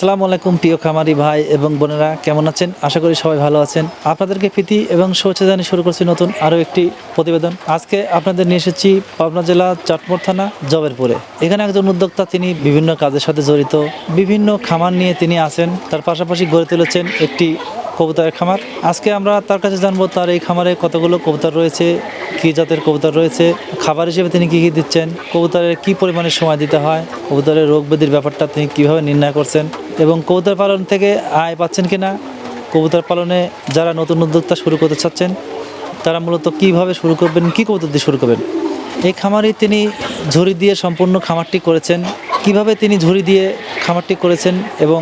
আসসালামু আলাইকুম প্রিয় খামারি ভাই এবং বোনেরা, কেমন আছেন? আশা করি সবাই ভালো আছেন। আপনাদেরকে প্রীতি এবং শুভেচ্ছা জানিয়ে শুরু করছি নতুন আরও একটি প্রতিবেদন। আজকে আপনাদের নিয়ে এসেছি পাবনা জেলা চাটমোর থানা, জবেরপুরে। এখানে একজন উদ্যোক্তা, তিনি বিভিন্ন কাজের সাথে জড়িত। বিভিন্ন খামার নিয়ে তিনি আছেন। তার পাশাপাশি গড়ে তুলেছেন একটি কবুতরের খামার। আজকে আমরা তার কাছে জানব, তার এই খামারে কতগুলো কবুতর রয়েছে কী জাতের কবুতর রয়েছে? খাবার হিসেবে তিনি কী কী দিচ্ছেন? কবুতরের কী পরিমাণে সময় দিতে হয়? কবুতরের রোগ ব্যাধির ব্যাপারটা তিনি কীভাবে নির্ণয় করছেন? এবং কবুতর পালন থেকে আয় পাচ্ছেন কি না কবুতর পালনে যারা নতুন উদ্যোক্তা শুরু করতে চাচ্ছেন, তারা মূলত কীভাবে শুরু করবেন, কী কবুতর দিয়ে শুরু করবেন? এই খামারই তিনি ঝুড়ি দিয়ে সম্পূর্ণ খামারটি করেছেন। কীভাবে তিনি ঝুড়ি দিয়ে খামারটি করেছেন এবং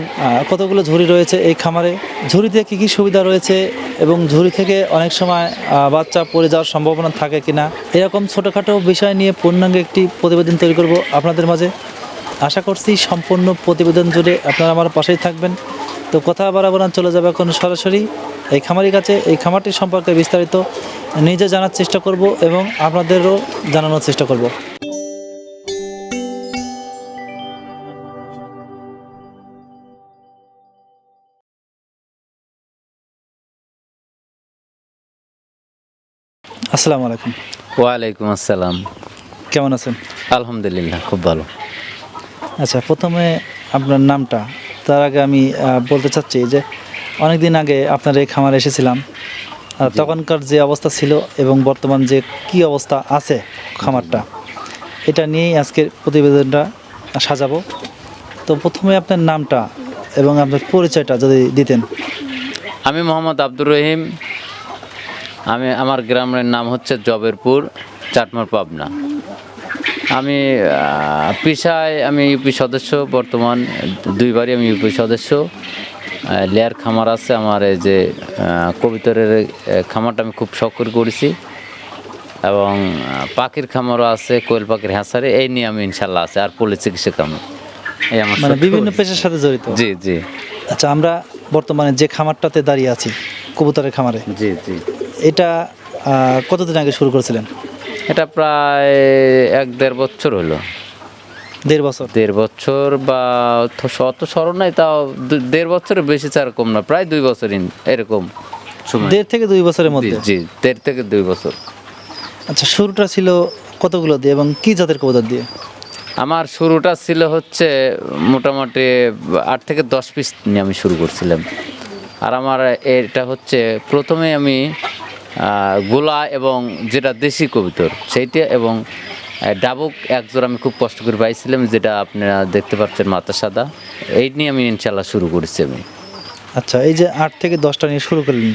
কতগুলো ঝুড়ি রয়েছে এই খামারে? ঝুড়িতে কী কী সুবিধা রয়েছে এবং ঝুড়ি থেকে অনেক সময় বাচ্চা পড়ে যাওয়ার সম্ভাবনা থাকে কি না এরকম ছোটোখাটো বিষয় নিয়ে পূর্ণাঙ্গ একটি প্রতিবেদন তৈরি করব আপনাদের মাঝে। আশা করছি সম্পূর্ণ প্রতিবেদন জুড়ে আপনারা আমার পাশেই থাকবেন। তো কথা বাড়াবো চলে যাবে এখন সরাসরি এই খামারির কাছে। এই খামারটি সম্পর্কে বিস্তারিত নিজে জানার চেষ্টা করব এবং আপনাদেরও জানানোর চেষ্টা করব। আসসালামু আলাইকুম। ওয়ালাইকুম আসসালাম। কেমন আছেন? আলহামদুলিল্লাহ খুব ভালো। আচ্ছা প্রথমে আপনার নামটা। তার আগে আমি বলতে চাচ্ছি যে অনেক দিন আগে আপনার এই খামারে এসেছিলাম। আর তখনকার যে অবস্থা ছিল এবং বর্তমান যে কি অবস্থা আছে খামারটা এটা নিয়েই আজকের প্রতিবেদনটা সাজাবো। তো প্রথমে আপনার নামটা এবং আপনার পরিচয়টা যদি দিতেন। আমি মোহাম্মদ আব্দুর রহিম আমি আমার গ্রামের নাম হচ্ছে জবেরপুর চাটমার পাবনা। আমি পেশায় আমি ইউপি সদস্য বর্তমান দুইবারই আমি ইউপি সদস্য। লেয়ার খামার আছে আমার এই যে কবিতরের খামারটা আমি খুব শখ করে করেছি। এবং পাখির খামারও আছে কোয়েল পাখির হ্যাঁসারে এই নিয়ে আমি ইনশাল্লাহ আছে আর পলি চিকিৎসা কামে। এই আমার মানে বিভিন্ন পেশার সাথে জড়িত? জি জি। আচ্ছা আমরা বর্তমানে যে খামারটাতে দাঁড়িয়ে আছি কবুতরের খামারে। জি জি। এটা কতদিন আগে শুরু করেছিলেন? এটা প্রায় এক দেড় বছর হলো। দেড় বছর? দেড় বছর বা অত- স্মরণ নাই তাও দেড় বছরের বেশি চার কম না প্রায় দুই বছর এরকম দেড় থেকে দুই বছরের মধ্যে? জি দেড় থেকে দুই বছর। আচ্ছা শুরুটা ছিল কতগুলো দিয়ে এবং কি জাতের কবুতর দিয়ে? আমার শুরুটা ছিল হচ্ছে মোটামুটি আট থেকে দশ পিস নিয়ে আমি শুরু করছিলাম। আর আমার এটা হচ্ছে প্রথমে আমি গোলা এবং যেটা দেশি কবিতর সেইটা এবং ডাবুক এক জোড়া আমি খুব কষ্ট করে পাইছিলাম যেটা আপনারা দেখতে পাচ্ছেন মাথা সাদা। এই নিয়ে আমি ইনশাল্লাহ শুরু করেছি আমি। আচ্ছা এই যে আট থেকে দশটা নিয়ে শুরু করলেন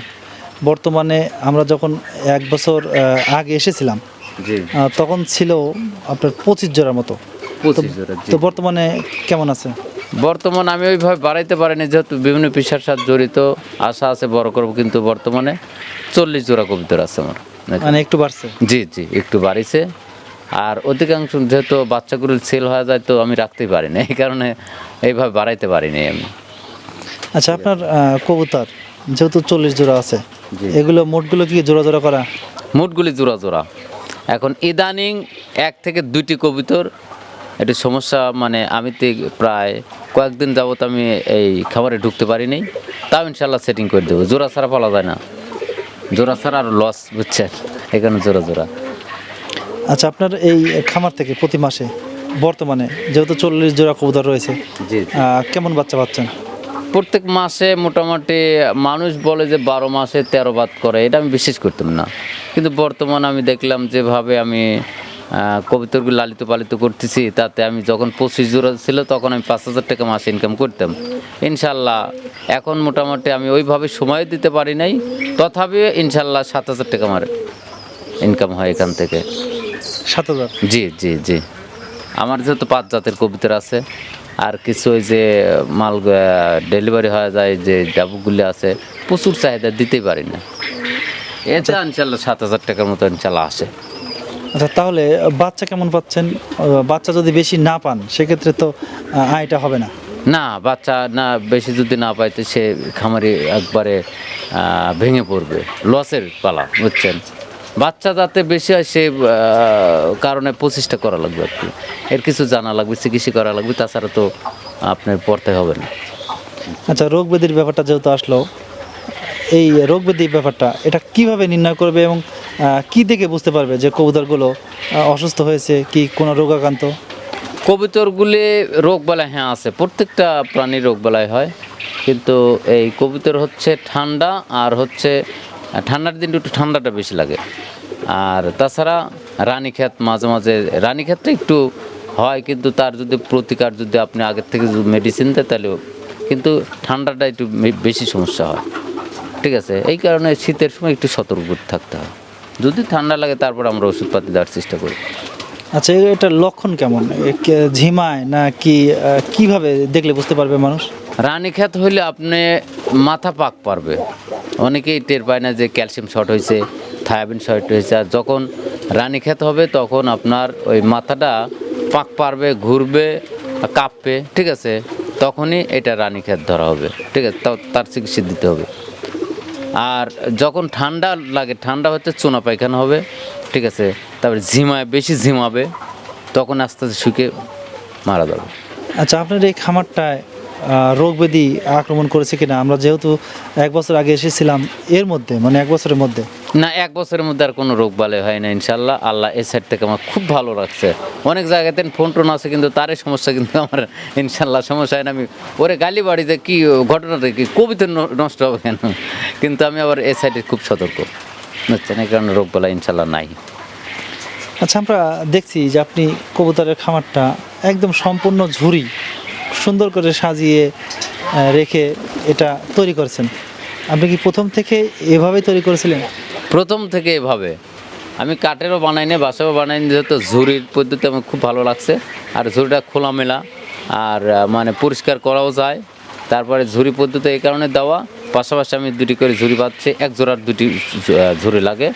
বর্তমানে আমরা যখন এক বছর আগে এসেছিলাম জি। তখন ছিল আপনার পঁচিশ জোড়ার মতো। তো বর্তমানে কেমন আছে? বর্তমান আমি ওইভাবে বাড়াইতে পারিনি যেহেতু বিভিন্ন পেশার সাথে জড়িত আশা আছে বড় করব কিন্তু বর্তমানে চল্লিশ জোড়া কবিতর আছে আমার। মানে একটু বাড়ছে? জি জি একটু বাড়িছে। আর অধিকাংশ যেহেতু বাচ্চাগুলো সেল হয়ে যায় তো আমি রাখতেই পারি না এই কারণে এইভাবে বাড়াইতে পারিনি আমি। আচ্ছা আপনার কবুতর যেহেতু চল্লিশ জোড়া আছে এগুলো মোটগুলো কি জোড়া জোড়া করা? মুটগুলি জোড়া জোড়া। এখন ইদানিং এক থেকে দুইটি কবিতর একটু সমস্যা মানে আমি তো প্রায় কয়েকদিন যাবত আমি এই খাবারে ঢুকতে পারিনি তাও ইনশাল্লাহ সেটিং করে দেবো। জোড়া ছাড়া পালা যায় না। জোড়া ছাড়া আর লস বুঝছেন? এখানে জোড়া জোড়া। আচ্ছা আপনার এই খামার থেকে প্রতি মাসে বর্তমানে যেহেতু চল্লিশ জোড়া কবুতর রয়েছে জি কেমন বাচ্চা পাচ্ছেন? প্রত্যেক মাসে মোটামুটি মানুষ বলে যে বারো মাসে তেরো বাদ করে এটা আমি বিশ্বাস করতাম না। কিন্তু বর্তমান আমি দেখলাম যেভাবে আমি কবিতরগুলো লালিত পালিত করতেছি তাতে আমি যখন পঁচিশ জোড়া ছিল তখন আমি পাঁচ হাজার টাকা মাসে ইনকাম করতাম। ইনশাল্লাহ এখন মোটামুটি আমি ওইভাবে সময় দিতে পারি নাই তথাপি ইনশাল্লাহ সাত হাজার টাকা আমার ইনকাম হয় এখান থেকে। সাত হাজার? জি জি জি। আমার যেহেতু পাঁচ জাতের কবিতর আছে আর কিছু ওই যে মাল ডেলিভারি হয়ে যায় যে ডাবুকগুলি আছে প্রচুর চাহিদা দিতেই পারি না। এটা ইনশাল্লাহ সাত হাজার টাকার মতো ইনশাল্লাহ আসে। আচ্ছা তাহলে বাচ্চা কেমন পাচ্ছেন? বাচ্চা যদি বেশি না পান সেক্ষেত্রে তো আয়টা হবে না। না বাচ্চা না বেশি যদি না পাইতে সে খামারি একবারে ভেঙে পড়বে। লসের পালা বুঝছেন? বাচ্চা যাতে বেশি হয় সে কারণে প্রচেষ্টা করা লাগবে আর কি। এর কিছু জানা লাগবে চিকিৎসা করা লাগবে তাছাড়া তো আপনার পড়তে হবে না। আচ্ছা রোগ ব্যাধির ব্যাপারটা যেহেতু আসলো এই রোগ ব্যাধির ব্যাপারটা, এটা কীভাবে নির্ণয় করবে এবং কি দেখে বুঝতে পারবে যে কবুতরগুলো অসুস্থ হয়েছে, কি কোনো রোগাক্রান্ত? কবুতরগুলি রোগ বালাই হ্যাঁ আছে। প্রত্যেকটা প্রাণীর রোগ বালাই হয়। কিন্তু এই কবুতর হচ্ছে ঠান্ডা আর হচ্ছে, ঠান্ডার দিন একটু ঠান্ডাটা বেশি লাগে। আর তাছাড়া রানীক্ষেত মাঝে মাঝে, রানীক্ষেতটা একটু হয়, কিন্তু তার যদি প্রতিকার যদি আপনি আগের থেকে মেডিসিন দেয় তাহলে কিন্তু ঠান্ডাটা একটু বেশি সমস্যা হয়। ঠিক আছে এই কারণে শীতের সময় একটু সতর্ক থাকতে হয়। যদি ঠান্ডা লাগে তারপর আমরা ওষুধপাতি দেওয়ার চেষ্টা করি। আচ্ছা এ- এটার লক্ষণ কেমন? ঝিমায় না কি কীভাবে দেখলে বুঝতে পারবে মানুষ? রানী রানীক্ষেত হইলে আপনি মাথা পাক পারবে। অনেকেই টের পায় না যে ক্যালসিয়াম শর্ট হয়েছে থায়াবিন শর্ট হয়েছে আর যখন রানী রানীক্ষেত হবে তখন আপনার ওই মাথাটা পাক পারবে ঘুরবে কাঁপবে ঠিক আছে? তখনই এটা রানী রানীক্ষেত ধরা হবে ঠিক আছে? তার চিকিৎসা দিতে হবে। আর যখন ঠান্ডা লাগে, ঠান্ডা হচ্ছে চুনা পায়খানা হবে, ঠিক আছে? তারপরে ঝিমায়, বেশি ঝিমাবে, তখন আস্তে আস্তে শুকে মারা যাবে। আচ্ছা আপনার এই খামারটায় রোগ ব্যাধি আক্রমণ করেছে কিনা? আমরা যেহেতু এক বছর আগে এসেছিলাম এর মধ্যে মানে এক বছরের মধ্যে। না, এক বছরের মধ্যে আর কোনো রোগ বালাই হয় না ইনশাল্লাহ আল্লাহ এই সাইড থেকে আমার খুব ভালো রাখছে। অনেক জায়গাতে ফোন টোন আছে, কিন্তু তারই সমস্যা কিন্তু আমার ইনশাল্লাহ সমস্যা হয় না। আমি ওরে গালি বাড়িতে কি ঘটনাটা কি, কবিতা নষ্ট হবে কেন? কিন্তু আমি আবার এই সাইডে খুব সতর্ক। বুঝছেন? এই কারণে রোগ বালাই ইনশাল্লাহ নাই। আচ্ছা আমরা দেখছি যে আপনি কবুতরের খামারটা একদম সম্পূর্ণ ঝুড়ি সুন্দর করে সাজিয়ে রেখে এটা তৈরি করেছেন। আপনি কি প্রথম থেকে এভাবেই তৈরি করেছিলেন? প্রথম থেকে এভাবে। আমি কাঠেরও বানাই নি বাসাও বানাই নি যেহেতু ঝুড়ির পদ্ধতি আমার খুব ভালো লাগছে। আর ঝুড়িটা খোলামেলা, আর মানে পরিষ্কার করাও যায়। তারপরে ঝুড়ি পদ্ধতি এই কারণে দেওয়া। পাশাপাশি আমি দুটি করে ঝুড়ি পাচ্ছি এক জোড়ার দুটি ঝুড়ি লাগে।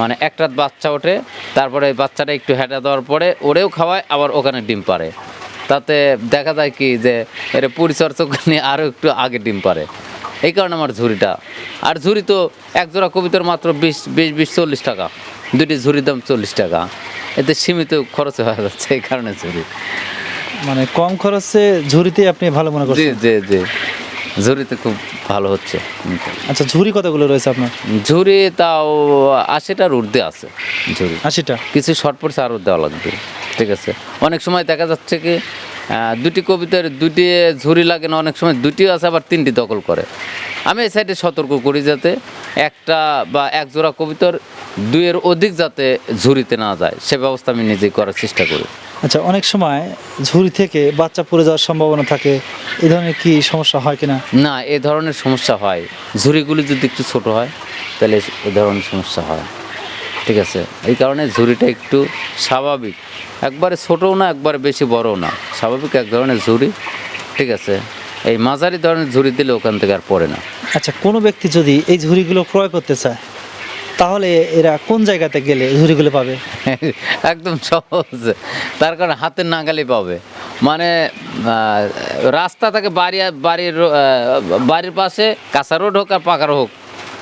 মানে একটা বাচ্চা ওঠে, তারপরে বাচ্চাটা একটু হেঁটে দেওয়ার পরে ওরেও খাওয়ায়, আবার ওখানে ডিম পারে তাতে দেখা যায় কি যে, এর পরিচর্যা নিয়ে আরও একটু আগে ডিম পারে এই কারণে আমার ঝুড়িটা। আর ঝুড়ি তো এক জোড়া কবিতার মাত্র বিশ বিশ বিশ চল্লিশ টাকা। দুটি ঝুড়ির দাম চল্লিশ টাকা। এতে সীমিত খরচ হয়ে যাচ্ছে এই কারণে ঝুড়ি। মানে কম খরচে ঝুড়িতে আপনি ভালো মনে করছেন? জি জি ঝুড়িতে খুব ভালো হচ্ছে। আচ্ছা ঝুড়ি কতগুলো রয়েছে আপনার? ঝুড়ি তাও আশিটার ঊর্ধ্বে আছে ঝুড়ি। আশিটা? কিছু শর্ট পড়ছে আরও দেওয়া লাগবে ঠিক আছে। অনেক সময় দেখা যাচ্ছে কি দুটি কবিতার দুটি ঝুড়ি লাগে না অনেক সময় দুটি আছে আবার তিনটি দখল করে। আমি এই সাইডে সতর্ক করি যাতে একটা বা এক জোড়া কবিতার দুইয়ের অধিক যাতে ঝুড়িতে না যায় সে ব্যবস্থা আমি নিজেই করার চেষ্টা করি। আচ্ছা অনেক সময় ঝুড়ি থেকে বাচ্চা পড়ে যাওয়ার সম্ভাবনা থাকে এ ধরনের কি সমস্যা হয় কিনা? না এ ধরনের সমস্যা হয়। ঝুড়িগুলি যদি একটু ছোট হয় তাহলে এ ধরনের সমস্যা হয়। ঠিক আছে? এই কারণে ঝুড়িটা একটু স্বাভাবিক। একবারে ছোটও না একবারে বেশি বড়ও না। স্বাভাবিক এক ধরনের ঝুড়ি ঠিক আছে? এই মাঝারি ধরনের ঝুড়ি দিলে ওখান থেকে আর পড়ে না। আচ্ছা কোনো ব্যক্তি যদি এই ঝুড়িগুলো ক্রয় করতে চায় তাহলে এরা কোন জায়গাতে গেলে ঝুড়িগুলো পাবে? একদম সহজ। তার কারণে হাতের নাগালি পাবে। মানে রাস্তা থেকে বাড়ি বাড়ির বাড়ির পাশে কাঁচা রোড হোক আর পাকা হোক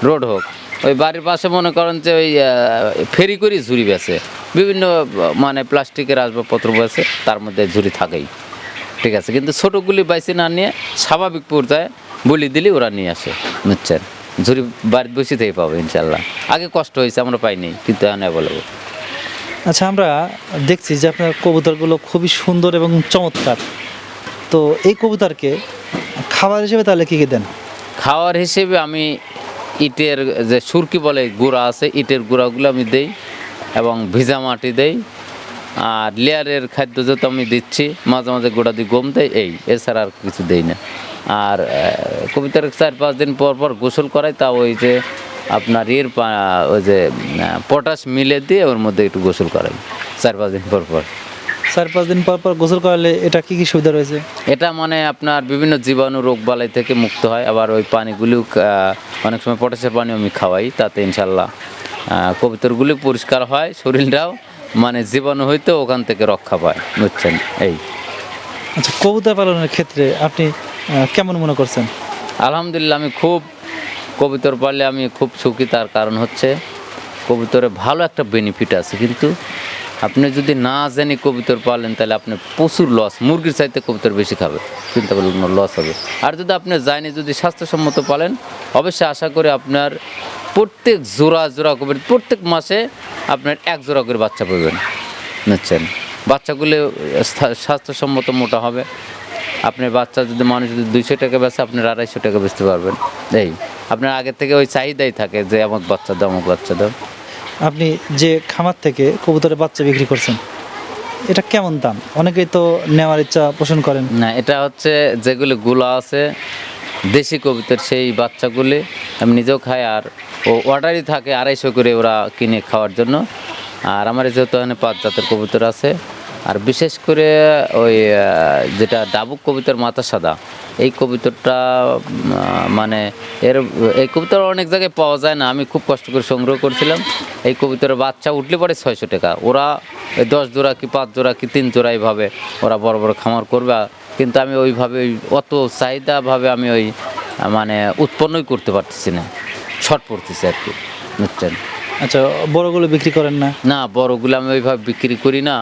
রোড হোক। ওই বাড়ির পাশে মনে করেন যে ওই ফেরি করি ঝুড়ি বেছে। বিভিন্ন মানে প্লাস্টিকের আসবাবপত্র বেছে তার মধ্যে ঝুড়ি থাকেই। ঠিক আছে কিন্তু ছোটোগুলি বাইসে না নিয়ে স্বাভাবিক পর্যায়ে বলি দিলে ওরা নিয়ে আসে বুঝছেন? ঝুড়ি বাড়িতে বসে থেকে পাবে ইনশাল্লাহ আগে কষ্ট হয়েছে আমরা পাইনি কিন্তু এখন বলব আচ্ছা আমরা দেখছি যে আপনার কবুতরগুলো খুবই সুন্দর এবং চমৎকার। তো এই কবুতরকে খাবার হিসেবে তাহলে কী কী দেন? খাওয়ার হিসেবে আমি ইটের যে সুরকি বলে গুঁড়া আছে, ইটের গুঁড়াগুলো আমি দেই এবং ভিজা মাটি দেই। আর লেয়ারের খাদ্য যত আমি দিচ্ছি, মাঝে মাঝে গোড়া দিয়ে গম দেয় এই, এছাড়া আর কিছু দেই না। আর কবিতার চার পাঁচ দিন পর পর গোসল করাই, তা ওই যে আপনার ইয়ের ওই যে পটাশ মিলে দিয়ে ওর মধ্যে একটু গোসল করাই, চার পাঁচ দিন পর পর। চার পাঁচ দিন পর পর গোসল করালে এটা কি কি সুবিধা রয়েছে? এটা মানে আপনার বিভিন্ন জীবাণু রোগ বালাই থেকে মুক্ত হয়। আবার ওই পানিগুলিও অনেক সময় পটাশের পানি আমি খাওয়াই তাতে ইনশাল্লাহ কবুতরগুলি পরিষ্কার হয় শরীরটাও মানে জীবাণু হইতে ওখান থেকে রক্ষা পায় বুঝছেন? এই। আচ্ছা কবুতর পালনের ক্ষেত্রে আপনি কেমন মনে করছেন? আলহামদুলিল্লাহ আমি খুব কবুতর পাললে আমি খুব সুখী। তার কারণ হচ্ছে কবুতরে ভালো একটা বেনিফিট আছে কিন্তু আপনি যদি না জানি কবুতর পালেন, তাহলে আপনি প্রচুর লস মুরগির চাইতে কবুতর বেশি খাবে। চিন্তা করলে আপনার লস হবে। আর যদি আপনি জানি যদি স্বাস্থ্যসম্মত পালেন, অবশ্যই আশা করি আপনার প্রত্যেক জোড়া জোড়া কবুতর, প্রত্যেক মাসে আপনার এক জোড়া করে বাচ্চা পাবেন। নিচ্ছেন বাচ্চাগুলো স্বাস্থ্যসম্মত মোটা হবে। আপনার বাচ্চা যদি মানুষ যদি দুইশো টাকা বেচে, আপনার আড়াইশো টাকা বেচতে পারবেন। এই, আপনার আগে থেকে ওই চাহিদাই থাকে যে আমাকে বাচ্চা দাও আমাকে বাচ্চা দাও। আপনি যে খামার থেকে কবুতরের বাচ্চা বিক্রি করছেন, এটা কেমন দাম? অনেকেই তো নেওয়ার ইচ্ছা পোষণ করেন। না, এটা হচ্ছে যেগুলি গুলা আছে, দেশি কবুতর সেই বাচ্চাগুলি আমি নিজেও খাই আর ও অর্ডারই থাকে আড়াইশো করে ওরা কিনে খাওয়ার জন্য। আর আমার যেহেতু এখানে পাঁচ জাতের কবুতর আছে আর বিশেষ করে ওই যেটা ডাবুক কবিতার মাথা সাদা এই কবিতাটা মানে এর এই কবিতর অনেক জায়গায় পাওয়া যায় না আমি খুব কষ্ট করে সংগ্রহ করছিলাম। এই কবিতার বাচ্চা উঠলে পরে ছয়শো টাকা। ওরা এই দশ জোড়া কি পাঁচ জোড়া কি তিন জোড়া এইভাবে ওরা বড় বড় খামার করবে কিন্তু আমি ওইভাবে ওই অত চাহিদাভাবে আমি ওই মানে উৎপন্নই করতে পারতেছি না। শর্ট পড়তেছি আর কি বুঝছেন? আচ্ছা বড়গুলো বিক্রি করেন না? না বড়গুলো আমি ওইভাবে বিক্রি করি না।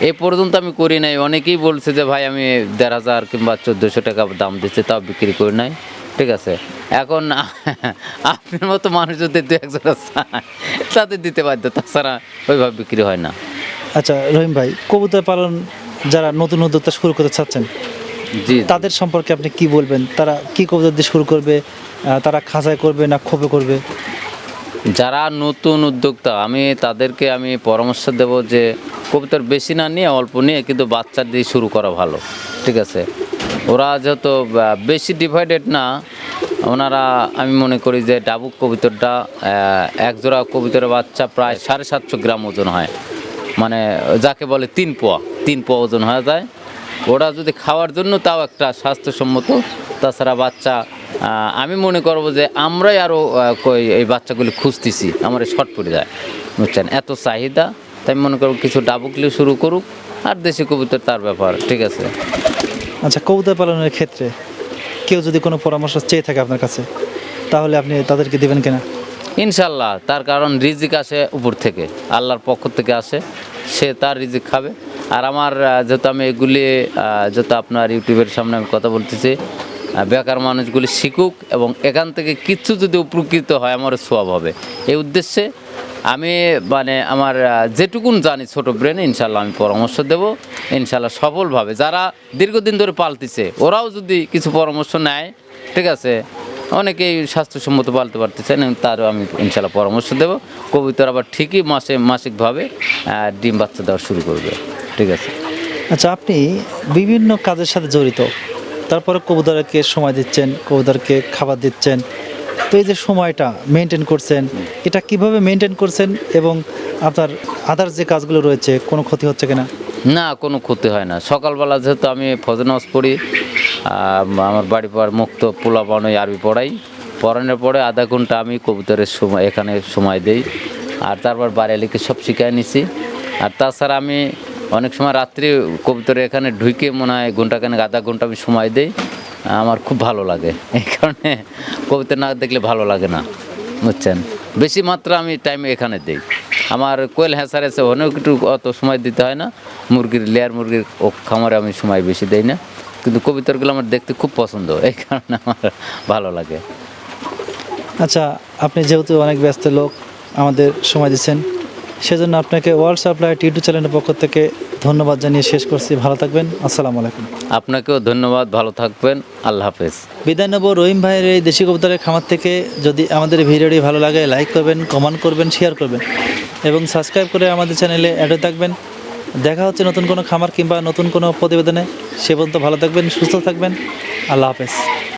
এ পর্যন্ত আমি করি নাই। অনেকেই বলছে যে ভাই আমি দেড় হাজার কিংবা চোদ্দোশো টাকা দাম দিচ্ছে তাও বিক্রি করি নাই। ঠিক আছে। এখন আপনার মতো মানুষ যদি দু একজন তাতে দিতে বাধ্য তাছাড়া ওইভাবে বিক্রি হয় না। আচ্ছা রহিম ভাই কবুতর পালন যারা নতুন উদ্যোক্তা শুরু করতে চাচ্ছেন জি। তাদের সম্পর্কে আপনি কি বলবেন? তারা কি কবুতর দিয়ে শুরু করবে? তারা খাঁচায় করবে না খোপে করবে? যারা নতুন উদ্যোক্তা আমি তাদেরকে আমি পরামর্শ দেব যে কবিতার বেশি না নিয়ে অল্প নিয়ে কিন্তু বাচ্চা দিয়ে শুরু করা ভালো ঠিক আছে? ওরা যেহেতু বেশি ডিভাইডেড না ওনারা আমি মনে করি যে ডাবুক কবিতরটা আহ, এক জোড়া কবিতরের বাচ্চা প্রায় সাড়ে সাতশো গ্রাম ওজন হয়। মানে যাকে বলে তিন পোয়া তিন পোয়া ওজন হয়ে যায়। ওরা যদি খাওয়ার জন্য তাও একটা স্বাস্থ্যসম্মত তাছাড়া বাচ্চা আমি মনে করব যে আমরাই আরও এই বাচ্চাগুলি খুঁজতেছি আমার শর্ট পড়ে যায় বুঝছেন? এত চাহিদা তাই আমি মনে করব কিছু ডাবুকলি শুরু করুক আর দেশি কবুতর তার ব্যাপার ঠিক আছে? আচ্ছা কবুতর পালনের ক্ষেত্রে কেউ যদি কোনো পরামর্শ চেয়ে থাকে আপনার কাছে তাহলে আপনি তাদেরকে দিবেন কিনা? ইনশাল্লাহ তার কারণ রিজিক আসে উপর থেকে আল্লাহর পক্ষ থেকে আসে সে তার রিজিক খাবে। আর আমার যেহেতু আমি এগুলি যেহেতু আপনার ইউটিউবের সামনে আমি কথা বলতেছি বেকার মানুষগুলি শিখুক এবং এখান থেকে কিছু যদি উপকৃত হয় আমার সোয়াব হবে। এই উদ্দেশ্যে আমি মানে আমার যেটুকুন জানি ছোট ব্রেন ইনশাল্লাহ আমি পরামর্শ দেব। ইনশাল্লাহ সফলভাবে। যারা দীর্ঘদিন ধরে পালতেছে, ওরাও যদি কিছু পরামর্শ নেয়, ঠিক আছে, অনেকেই স্বাস্থ্যসম্মত পালতে পারতেছেন এবং তারও আমি ইনশাল্লাহ পরামর্শ দেবো। কবুতর আবার ঠিকই মাসে, মাসিকভাবে ডিম বাচ্চা দেওয়া শুরু করবে, ঠিক আছে। আচ্ছা আপনি বিভিন্ন কাজের সাথে জড়িত। তারপরে কবুতরকে সময় দিচ্ছেন, কবুতরকে খাবার দিচ্ছেন তো এই যে সময়টা মেনটেন করছেন, এটা কীভাবে মেনটেন করছেন এবং আপনার আদার যে কাজগুলো রয়েছে, কোনো ক্ষতি হচ্ছে কিনা? না, কোনো ক্ষতি হয় না। সকালবেলা যেহেতু আমি ফজর নামাজ পড়ি আমার বাড়ি পর মুক্ত পোলা পানোই আরবি পড়াই। পড়ানোর পরে আধা ঘণ্টা আমি কবুতরের সময় এখানে সময় দেই। আর তারপর বাড়ি বাড়িয়ালিকে সব শিখাই নিছি। আর তাছাড়া আমি অনেক সময় রাত্রি কবুতরে এখানে ঢুকে মনে হয় ঘন্টাখানেক, আধা ঘণ্টা আমি সময় দেই। আমার খুব ভালো লাগে। এই কারণে কবিতা না দেখলে ভালো লাগে না, বুঝছেন? বেশি মাত্রা আমি টাইম এখানে দিই। আমার কোয়েল হ্যাঁসার আছে অনেক একটু অত সময় দিতে হয় না। মুরগির লেয়ার মুরগির ও খামারে আমি সময় বেশি দেই না। কিন্তু কবিতাগুলো আমার দেখতে খুব পছন্দ, এই কারণে আমার ভালো লাগে। আচ্ছা আপনি যেহেতু অনেক ব্যস্ত লোক আমাদের সময় দিচ্ছেন, সেজন্য আপনাকে ওয়ার্ল্ড সাপ্লাই ইউটিউব চ্যানেলের পক্ষ থেকে ধন্যবাদ জানিয়ে শেষ করছি। ভালো থাকবেন। আসসালামু আলাইকুম। আপনাকেও ধন্যবাদ। ভালো থাকবেন। আল্লাহ হাফেজ। বিদায় নেব রহিম ভাইয়ের এই দেশি কবুতরের খামার থেকে। যদি আমাদের ভিডিওটি ভালো লাগে লাইক করবেন কমেন্ট করবেন শেয়ার করবেন। এবং সাবস্ক্রাইব করে আমাদের চ্যানেলে অ্যাডে থাকবেন। দেখা হচ্ছে নতুন কোনো খামার কিংবা নতুন কোনো প্রতিবেদনে। সে পর্যন্ত ভালো থাকবেন সুস্থ থাকবেন। আল্লাহ হাফেজ।